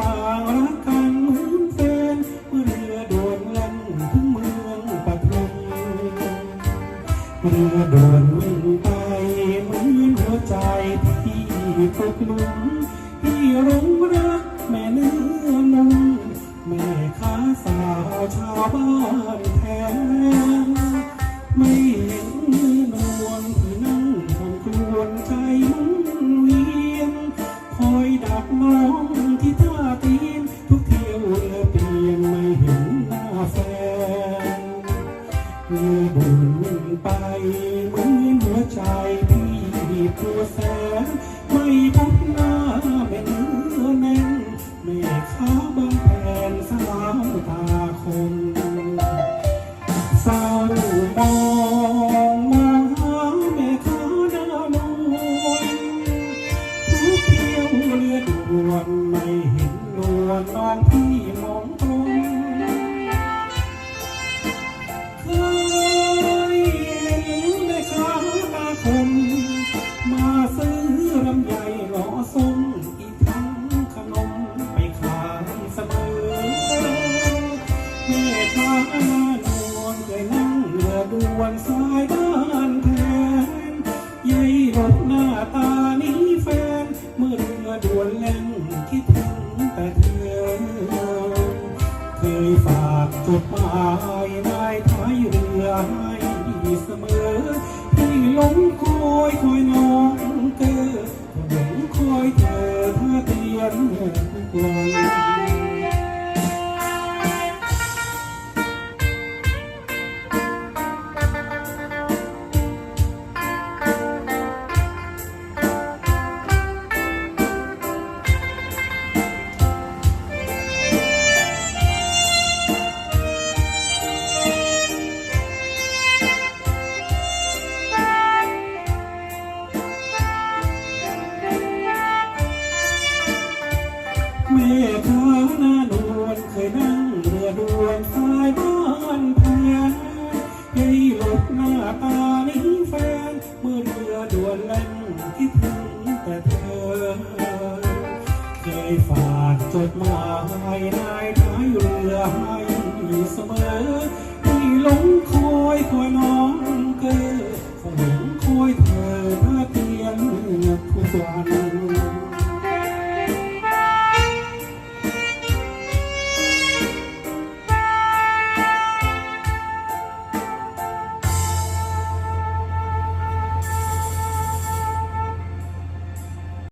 ต่างรักกันเหมือนแฟนเมื่อเรือโดนแล่นถึงเมืองปทุมเรือโดนวิ่งไปเหมือนหัวใจที่ตกลุที่รงรักแม่น้อนุ่มแม่ค้าสาวชาวบ้าน องที่ท่าตีนทุกเที่ยวเรือเปลี่ยนไม่เห็นหน้าแฟนเมื่อบุญไปเหมือนหัวใจพี่ปวดแสนไม่พบหน้า เห็นนวลน้องพี่มองตรงเคยเห็นแม่ค้าตาคม มาซื้อลำไยหล่อส้มอีกทั้งขนมไปขายเสมอแม่ค้าหน้านวลเคยนั่งเรือด่วนส เคยฝากจดหมายนายท้ายเรือให้เสมอที่หลงคอยคอยน้องเกอหลงคอยเธอท่อเตียนทุกวัน แม่ค้าหน้านวลเคยนั่งเรือด่วนสายบ้านแพงให้หลบหน้าตานี้แฟน เมื่อเรือด่วนแล่นคิดถึงแต่เธอ เคยฝากจดหมายนายท้ายเรือให้เสมอที่หลงคอยคอยน้องเกอคงหลงคอยเธอท่าเตียนทุกวัน